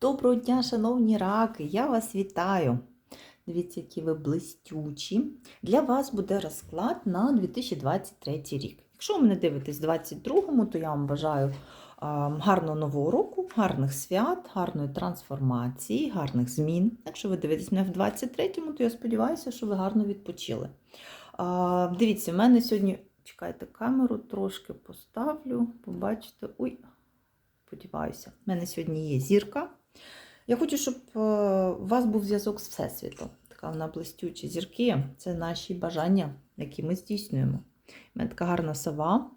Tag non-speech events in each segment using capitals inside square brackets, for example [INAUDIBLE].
Доброго дня, шановні раки! Я вас вітаю! Дивіться, які ви блистючі. Для вас буде розклад на 2023 рік. Якщо ви мене дивитесь в 2022, то я вам бажаю гарного нового року, гарних свят, гарної трансформації, гарних змін. Якщо ви дивитесь мене в 2023, то я сподіваюся, що ви гарно відпочили. Дивіться, в мене сьогодні. Чекайте, камеру трошки поставлю, побачите. Ой, сподіваюся, в мене сьогодні є зірка. Я хочу, щоб е, у вас був зв'язок з Всесвітом. Така вона блистюча. Зірки це наші бажання, які ми здійснюємо. У мене така гарна сова,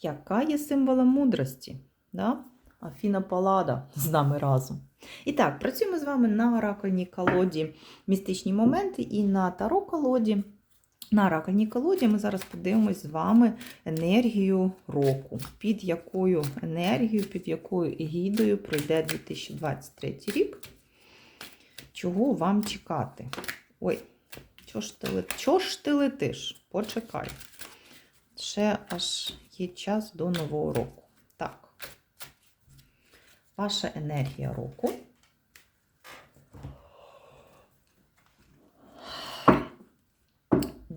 яка є символом мудрості. Да? Афіна Палада з нами разом. І так, працюємо з вами на ракольній колоді містичні моменти і на таро колоді. На ракольній колоді ми зараз подивимось з вами енергію року, під якою енергією, під якою егідою пройде 2023 рік. Чого вам чекати? Ой, чого ж ти, чого ж ти летиш? Почекай. Ще аж є час до Нового року. Так. Ваша енергія року.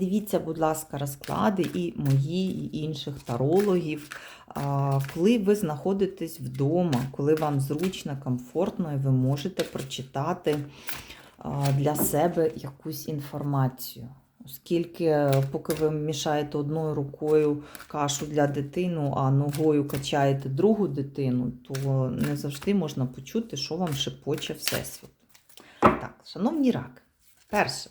Дивіться, будь ласка, розклади і мої, і інших тарологів. Коли ви знаходитесь вдома, коли вам зручно, комфортно, і ви можете прочитати для себе якусь інформацію. Оскільки, поки ви мішаєте одною рукою кашу для дитини, а ногою качаєте другу дитину, то не завжди можна почути, що вам шепоче Всесвіт. Так, шановні раки, перше.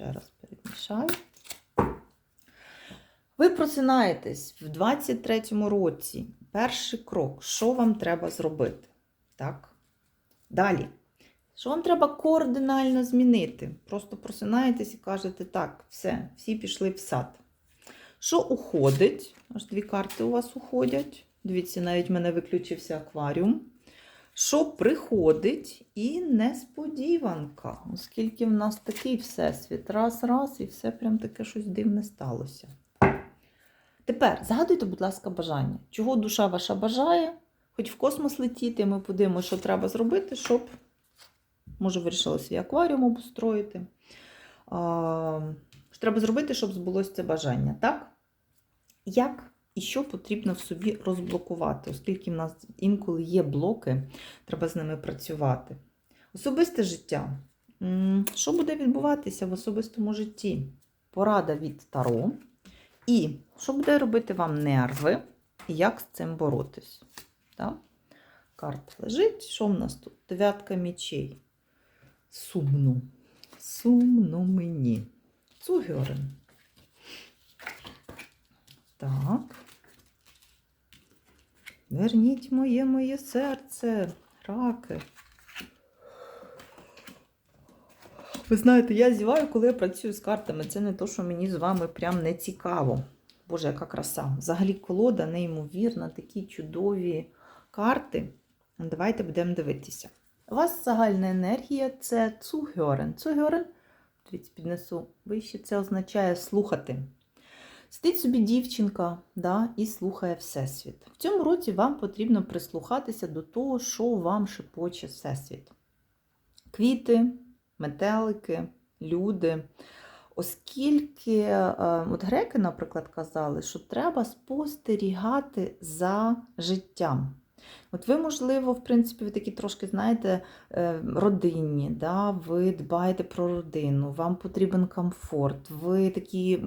Ще раз перемішаю. Ви просинаєтесь в 23-му році. Перший крок. Що вам треба зробити? Так. Далі. Що вам треба координально змінити? Просто просинаєтесь і кажете, так, все, всі пішли в сад. Що уходить? Аж дві карти у вас уходять. Дивіться, навіть в мене виключився акваріум. Що приходить і несподіванка, оскільки в нас такий всесвіт. Раз, раз, і все прям таке щось дивне сталося. Тепер згадуйте, будь ласка, бажання. Чого душа ваша бажає? Хоч в космос летіти, ми подивимося, що треба зробити, щоб, може, вирішили свій акваріум обустроїти. А, що треба зробити, щоб збулося це бажання, так? Як і що потрібно в собі розблокувати, оскільки в нас інколи є блоки, треба з ними працювати. Особисте життя. Що буде відбуватися в особистому житті? Порада від Таро. І що буде робити вам нерви, і як з цим боротись? Так? Карта лежить. Що в нас тут? Дев'ятка мічей. Сумно. Сумно мені. Цугьорен. Так. Верніть моє моє серце, раки. Ви знаєте, я зіваю, коли я працюю з картами. Це не то, що мені з вами прям не цікаво. Боже, яка краса. Взагалі колода неймовірна, такі чудові карти. Давайте будемо дивитися. У вас загальна енергія це цугьорен. Цугьорен, дивіться, піднесу вище, це означає слухати. Сидить собі дівчинка да, і слухає Всесвіт. В цьому році вам потрібно прислухатися до того, що вам шепоче Всесвіт. Квіти, метелики, люди. Оскільки е, от греки, наприклад, казали, що треба спостерігати за життям. От ви, можливо, в принципі, ви такі трошки, знаєте, е, родинні, да? ви дбаєте про родину, вам потрібен комфорт, ви такі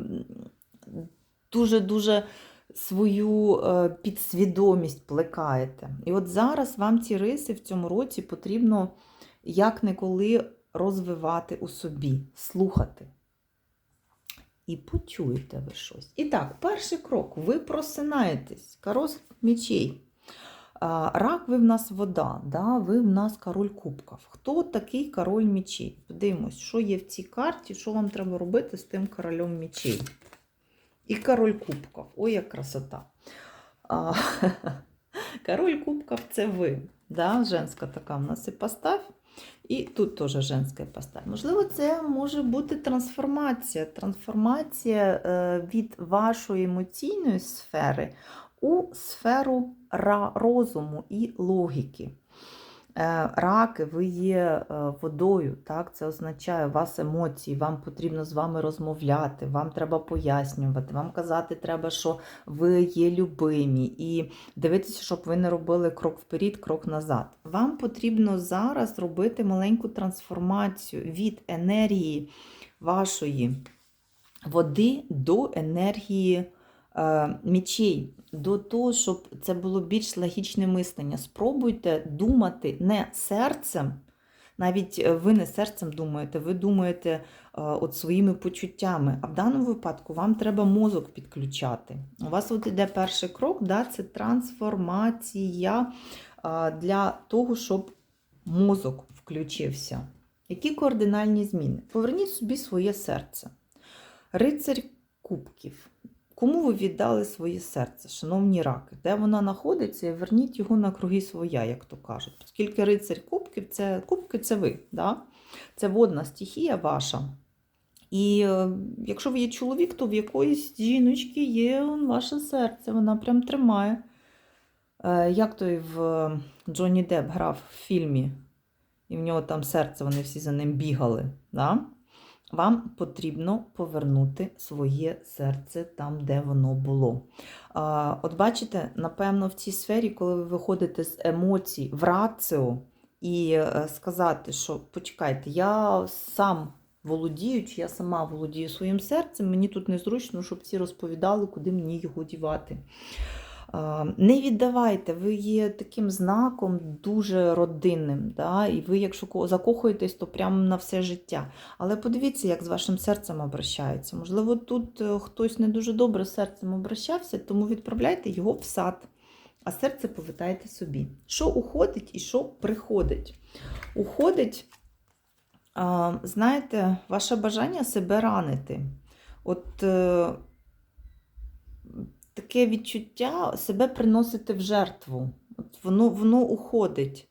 дуже-дуже свою е, підсвідомість плекаєте. І от зараз вам ці риси в цьому році потрібно як ніколи розвивати у собі, слухати. І почуєте ви щось. І так, перший крок. Ви просинаєтесь, карос мічей. Рак, ви в нас вода, да? ви в нас король кубків. Хто такий король мічей? Подивимось, що є в цій карті, що вам треба робити з тим королем мічей. І король кубків. Ой, як красота. А, [LAUGHS] Король кубків це ви. Да? Женська така в нас і постав. І тут теж женська постав. Можливо, це може бути трансформація. Трансформація від вашої емоційної сфери у сферу розуму і логіки. Е, Раки, ви є е, водою, так? Це означає вас емоції, вам потрібно з вами розмовляти, вам треба пояснювати, вам казати треба, що ви є любимі, і дивитися, щоб ви не робили крок вперед, крок назад. Вам потрібно зараз робити маленьку трансформацію від енергії вашої води до енергії мічей, до того, щоб це було більш логічне мислення. Спробуйте думати не серцем, навіть е, ви не серцем думаєте, ви думаєте е, от своїми почуттями. А в даному випадку вам треба мозок підключати. У вас от іде перший крок, да, це трансформація е, для того, щоб мозок включився. Які кардинальні зміни? Поверніть собі своє серце. Рицарь кубків. Кому ви віддали своє серце, шановні раки? Де вона знаходиться, верніть його на круги своя, як то кажуть. Оскільки рицарь кубків це кубки це ви. Да? Це водна стихія ваша. І е, якщо ви є чоловік, то в якоїсь жіночки є ваше серце, вона прям тримає. Е, як той в Джонні Депп грав в фільмі, і в нього там серце, вони всі за ним бігали. Да? Вам потрібно повернути своє серце там, де воно було. От бачите, напевно, в цій сфері, коли ви виходите з емоцій в раціо і е, сказати, що почекайте, я сам володіючи, я сама володію своїм серцем, мені тут незручно, щоб всі розповідали, куди мені його дівати. Не віддавайте, ви є таким знаком дуже родинним. Да? І ви, якщо закохуєтесь, то прямо на все життя. Але подивіться, як з вашим серцем обращається. Можливо, тут е, хтось не дуже добре з серцем обращався, тому відправляйте його в сад, а серце повертайте собі. Що уходить і що приходить? Уходить, знаєте, ваше бажання себе ранити. От е, таке відчуття себе приносити в жертву. От воно, воно уходить.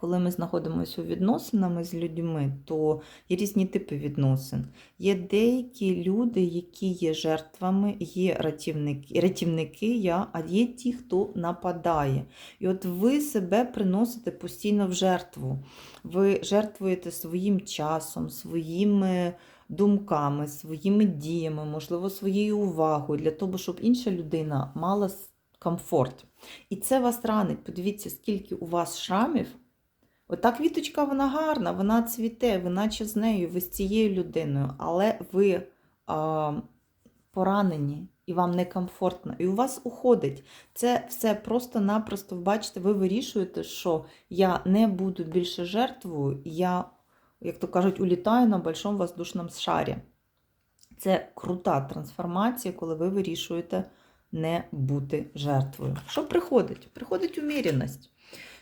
Коли ми знаходимося у відносинами з людьми, то є різні типи відносин. Є деякі люди, які є жертвами, є рятівники, рятівники я, а є ті, хто нападає. І от ви себе приносите постійно в жертву. Ви жертвуєте своїм часом, своїми думками, своїми діями, можливо, своєю увагою для того, щоб інша людина мала комфорт. І це вас ранить. Подивіться, скільки у вас шрамів. Ота квіточка, вона гарна, вона цвіте, ви наче з нею, ви з цією людиною, але ви а, поранені і вам некомфортно, і у вас уходить. Це все просто-напросто, бачите, ви вирішуєте, що я не буду більше жертвою, я, як то кажуть, улітаю на большому воздушному шарі. Це крута трансформація, коли ви вирішуєте не бути жертвою. Що приходить? Приходить уміряність.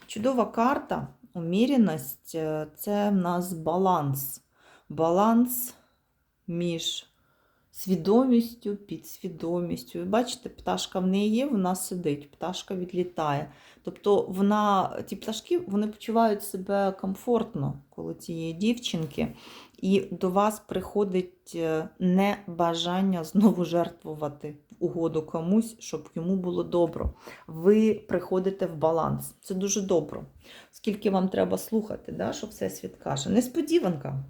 Чудова карта. Уміряність е, це в нас баланс. Баланс між свідомістю, підсвідомістю. Ви бачите, пташка в неї є, вона сидить, пташка відлітає. Тобто вона, ті пташки вони почувають себе комфортно коло цієї дівчинки, і до вас приходить е, небажання знову жертвувати в угоду комусь, щоб йому було добре. Ви приходите в баланс. Це дуже добре. Скільки вам треба слухати, да, що Всесвіт каже. Несподіванка.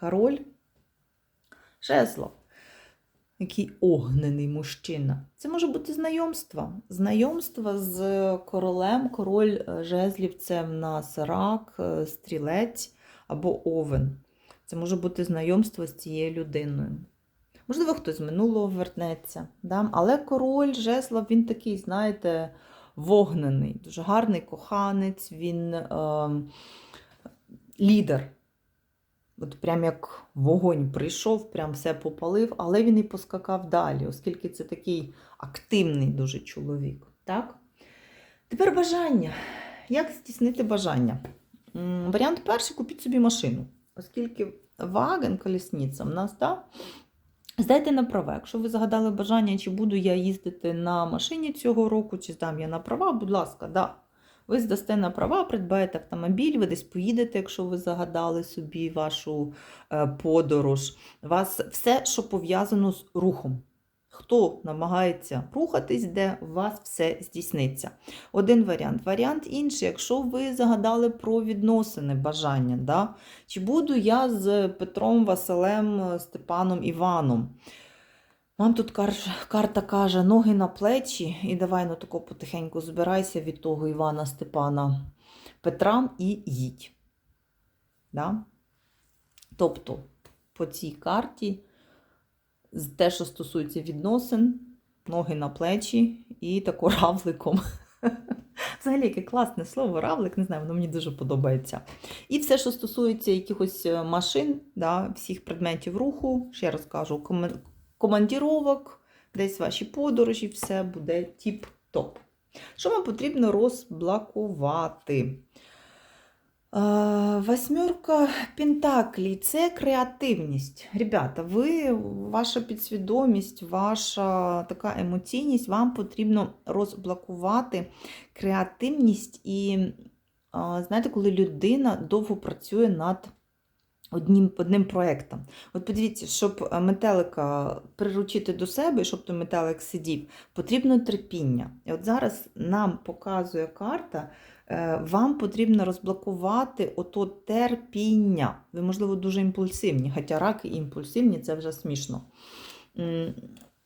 Король жезлов. Який огнений мужчина. Це може бути знайомство. Знайомство з королем. Король е, жезлів це в нас рак, е, стрілець або овен. Це може бути знайомство з цією людиною. Можливо, хтось з минулого вернеться. Да? Але король жезлов, він такий, знаєте, вогнений, дуже гарний коханець, він е, лідер. От прям як вогонь прийшов, прям все попалив, але він і поскакав далі, оскільки це такий активний дуже чоловік. Так? Тепер бажання. Як здійснити бажання? Варіант перший купіть собі машину. Оскільки ваген, колісниця в нас, так? Здайте на права. Якщо ви загадали бажання, чи буду я їздити на машині цього року, чи здам я на права, будь ласка, да. Ви здасте на права, придбаєте автомобіль, ви десь поїдете, якщо ви загадали собі вашу е, подорож. Вас все, що пов'язано з рухом. хто намагається рухатись, де у вас все здійсниться. Один варіант. Варіант інший, якщо ви загадали про відносини, бажання. Да? Чи буду я з Петром, Василем, Степаном, Іваном? Вам тут кар- карта каже ноги на плечі, і давай ну тако потихеньку збирайся від того Івана, Степана, Петра і їдь. Да? Тобто, по цій карті, те, що стосується відносин, ноги на плечі і тако [LAUGHS] равликом. Взагалі, яке класне слово, равлик, не знаю, воно мені дуже подобається. І все, що стосується якихось е, машин, да, всіх предметів руху, ще раз кажу, командіровок, десь ваші подорожі, все буде тіп-топ. Що вам потрібно розблокувати? Е, Восьмерка Пентаклі це креативність. Ребята, ви, ваша підсвідомість, ваша така емоційність, вам потрібно розблокувати креативність і, знаєте, коли людина довго працює над одним, одним проєктом. От подивіться, щоб е, метелика приручити до себе, щоб той метелик сидів, потрібно терпіння. І от зараз нам показує карта, е, вам потрібно розблокувати ото терпіння. Ви, можливо, дуже імпульсивні, хоча раки імпульсивні це вже смішно.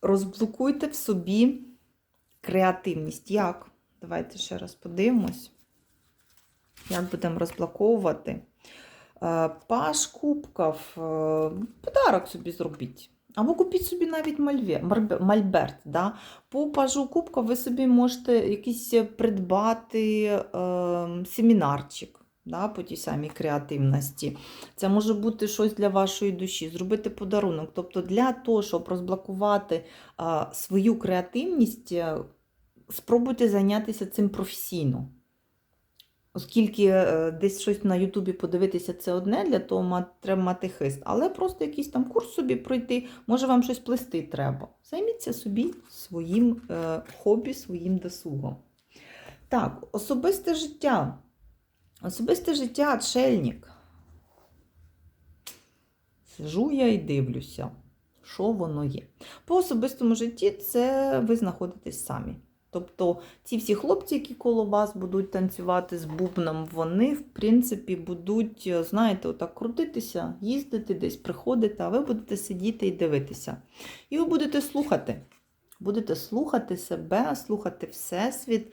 Розблокуйте в собі креативність. Як? Давайте ще раз подивимось. Як будемо розблоковувати? Е, Паш кубків, е, подарок собі зробіть. Або купіть собі навіть мальберт. Да? По пажу кубка ви собі можете якийсь придбати е, семінарчик да, по тій самій креативності. Це може бути щось для вашої душі, зробити подарунок. Тобто для того, щоб розблокувати е, свою креативність, спробуйте зайнятися цим професійно. Оскільки е, десь щось на Ютубі подивитися це одне, для того треба мати хист, але просто якийсь там курс собі пройти, може вам щось плести треба. Займіться собі своїм е, хобі, своїм досугом. Так, особисте життя. Особисте життя, отшельник. Сижу я і дивлюся, що воно є. По особистому житті це ви знаходитесь самі. Тобто ці всі хлопці, які коло вас будуть танцювати з бубном, вони, в принципі, будуть, е, знаєте, отак крутитися, їздити десь, приходити, а ви будете сидіти і дивитися. І ви будете слухати. Будете слухати себе, слухати Всесвіт.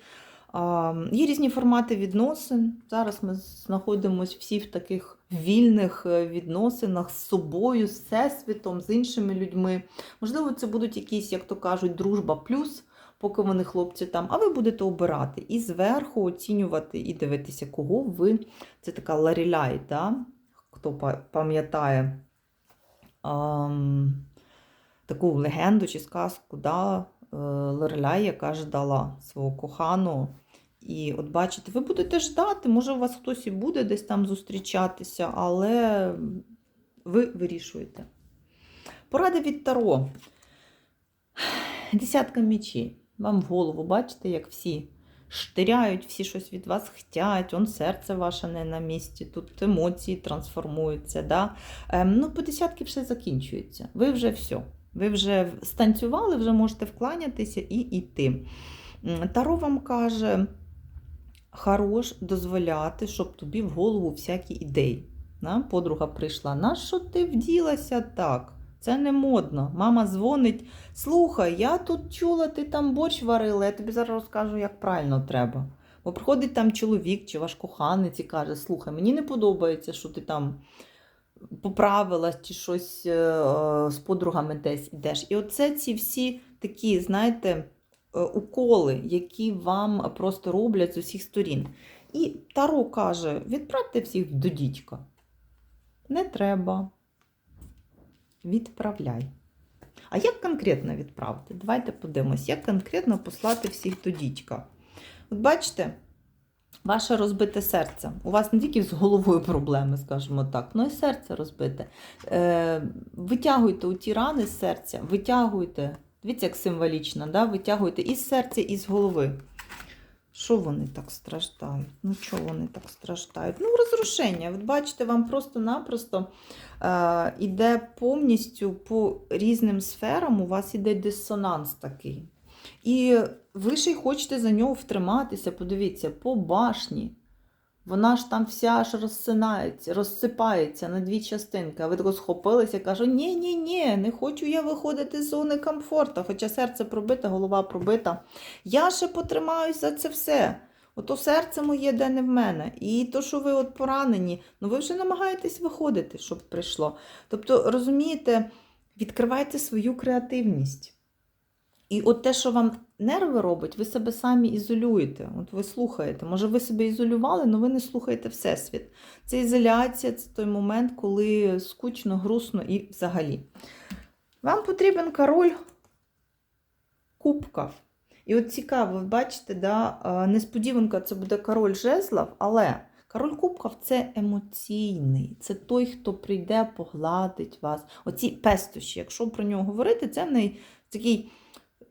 Є різні формати відносин. Зараз ми знаходимося всі в таких вільних е, відносинах з собою, з всесвітом, з іншими людьми. Можливо, це будуть якісь, як то кажуть, дружба плюс поки вони хлопці там, а ви будете обирати і зверху оцінювати і дивитися, кого ви. Це така ларіляй, да? хто пам'ятає ам, таку легенду чи сказку, да? е, Лореляй, яка ждала свого коханого. І от бачите, ви будете ждати, може, у вас хтось і буде десь там зустрічатися, але ви вирішуєте. Порада від Таро. Десятка мечей. Вам в голову бачите, як всі штиряють, всі щось від вас хотять, он серце ваше не на місці, тут емоції трансформуються. Да? Ем, ну, по десятки все закінчується. Ви вже все. Ви вже станцювали, вже можете вкланятися і йти. Таро вам каже, хорош дозволяти, щоб тобі в голову всякі ідеї. Подруга прийшла, на що ти вділася так? Це не модно. Мама дзвонить. Слухай, я тут чула, ти там борщ варила, я тобі зараз розкажу, як правильно треба. Бо приходить там чоловік чи ваш коханець і каже: слухай, мені не подобається, що ти там поправилась чи щось е, з подругами десь ідеш. І оце ці всі такі, знаєте, е, уколи, які вам просто роблять з усіх сторін. І Таро каже: відправте всіх до дідька. Не треба. Відправляй. А як конкретно відправити? Давайте подивимось, як конкретно послати всіх до дідька. От бачите, ваше розбите серце. У вас не тільки з головою проблеми, скажімо так, але і серце розбите. Е, витягуйте у ті рани з серця, витягуйте, дивіться, як символічно, да? витягуйте із серця, і з голови. Що вони так страждають? Ну, чого вони так страждають? Ну, розрушення. От бачите, вам просто-напросто е, іде повністю по різним сферам, у вас іде дисонанс такий. І ви ще й хочете за нього втриматися, подивіться, по башні. Вона ж там вся аж розсинається, розсипається на дві частинки. А ви тако схопилися і кажете, ні, ні, ні, не хочу я виходити з зони комфорту, хоча серце пробите, голова пробита. Я ще потримаюсь за це все. Ото серце моє де не в мене. І то, що ви от поранені, ну ви вже намагаєтесь виходити, щоб прийшло. Тобто, розумієте, відкривайте свою креативність. І от те, що вам нерви робить, ви себе самі ізолюєте. От ви слухаєте. Може, ви себе ізолювали, але ви не слухаєте Всесвіт. Це ізоляція, це той момент, коли скучно, грустно і взагалі. Вам потрібен король кубків. І от цікаво, ви бачите, да, несподіванка це буде король жезлов, але король кубків це емоційний, це той, хто прийде, погладить вас. Оці пестощі, якщо про нього говорити, це не такий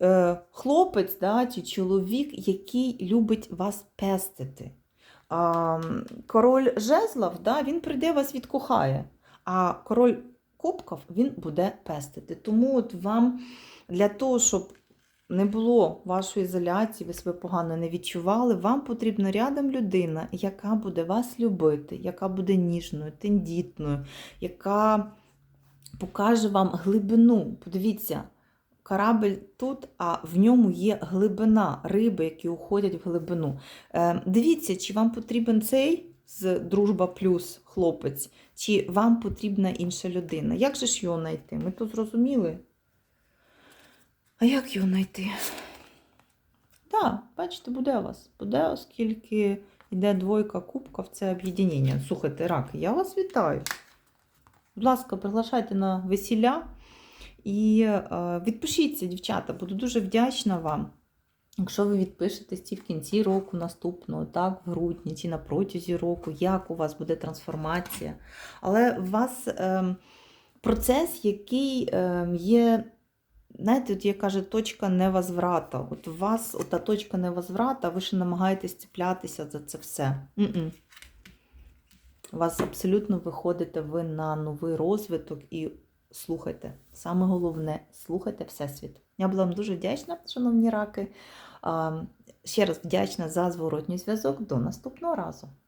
е, хлопець да, чи чоловік, який любить вас пестити. А, король жезлов, да, він прийде вас відкохає, а король кубків він буде пестити. Тому от вам для того, щоб не було вашої ізоляції, ви себе погано не відчували, вам потрібна рядом людина, яка буде вас любити, яка буде ніжною, тендітною, яка покаже вам глибину. Подивіться, корабль тут, а в ньому є глибина, риби, які уходять в глибину. Е, дивіться, чи вам потрібен цей з дружба плюс хлопець, чи вам потрібна інша людина. Як же ж його знайти? Ми тут зрозуміли? А як його знайти? Так, бачите, буде у вас. Буде, оскільки йде двойка кубків, це об'єднання. Слухайте, раки, я вас вітаю. Будь ласка, приглашайте на весілля і е, відпишіться, дівчата, буду дуже вдячна вам. Якщо ви відпишетесь ці в кінці року наступного, так, в грудні чи на протязі року, як у вас буде трансформація. Але у вас е, процес, який е, є знаєте, от як каже, точка невозврата. От у вас ота точка невозврата, ви ще намагаєтесь цеплятися за це все. У вас абсолютно виходите ви на новий розвиток і слухайте. Саме головне, слухайте Всесвіт. Я була вам дуже вдячна, шановні раки. Ще раз вдячна за зворотній зв'язок. До наступного разу.